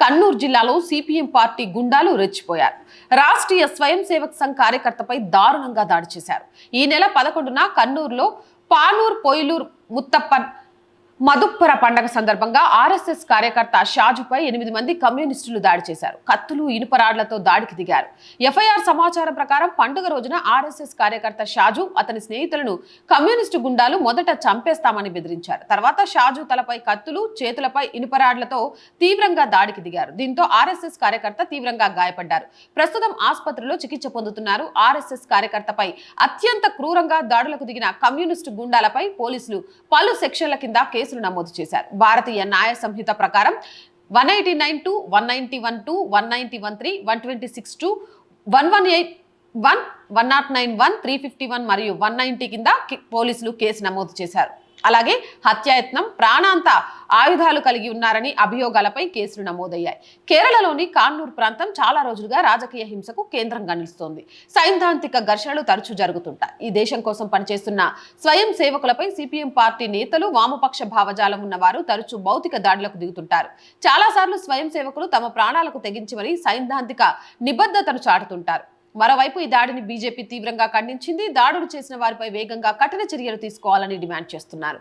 కన్నూరు జిల్లాలో CPM party గుండాలు రెచ్చిపోయారు. రాష్ట్రీయ స్వయం సేవక్ సంఘ్ కార్యకర్తపై దారుణంగా దాడి చేశారు. ఈ నెల పదకొండున కన్నూరులో పానూర్ పొయిలూర్ ముత్తప్పన్ మధుప్పర పండగ సందర్భంగా ఆర్ఎస్ఎస్ కార్యకర్త షాజుపై ఎనిమిది మంది కమ్యూనిస్టులు దాడి చేశారు. కత్తులు ఇనుపరాడ్లతో దాడికి దిగారు. ఎఫ్ఐఆర్ సమాచారం ప్రకారం పండుగ రోజున ఆర్ఎస్ఎస్ కార్యకర్త షాజు అతని స్నేహితులను కమ్యూనిస్టు గుండాలు మొదట చంపేస్తామని బెదిరించారు. తర్వాత షాజు తలపై కత్తులు చేతులపై ఇనుపరాడ్లతో తీవ్రంగా దాడికి దిగారు. దీంతో ఆర్ఎస్ఎస్ కార్యకర్త తీవ్రంగా గాయపడ్డారు. ప్రస్తుతం ఆసుపత్రిలో చికిత్స పొందుతున్నారు. ఆర్ఎస్ఎస్ కార్యకర్తపై అత్యంత క్రూరంగా దాడులకు దిగిన కమ్యూనిస్టు గుండాలపై పోలీసులు పలు సెక్షన్ల కింద కేసు కేసులు నమోదు చేశారు. భారతీయ న్యాయ సంహిత ప్రకారం one eighty nine two one ninety one two one ninety one three one twenty six two one one eight one one not nine one three fifty one మరియు వన్ నైన్టీ కింద పోలీసులు కేసు నమోదు చేశారు. అలాగే హత్యాయత్నం ప్రాణాంత ఆయుధాలు కలిగి ఉన్నారని అభియోగాలపై కేసులు నమోదయ్యాయి. కేరళలోని కాన్నూర్ ప్రాంతం చాలా రోజులుగా రాజకీయ హింసకు కేంద్రంగా నిలుస్తోంది. సైద్ధాంతిక ఘర్షణలు తరచూ జరుగుతుంటాయి. ఈ దేశం కోసం పనిచేస్తున్న స్వయం సేవకులపై సిపిఎం పార్టీ నేతలు వామపక్ష భావజాలం ఉన్నవారు తరచూ భౌతిక దాడులకు దిగుతుంటారు. చాలాసార్లు స్వయం సేవకులు తమ ప్రాణాలకు తెగించి మరీ సైద్ధాంతిక నిబద్ధతను చాటుతుంటారు. మరోవైపు ఈ దాడిని బీజేపీ తీవ్రంగా ఖండించింది. దాడులు చేసిన వారిపై వేగంగా కఠిన చర్యలు తీసుకోవాలని డిమాండ్ చేస్తున్నారు.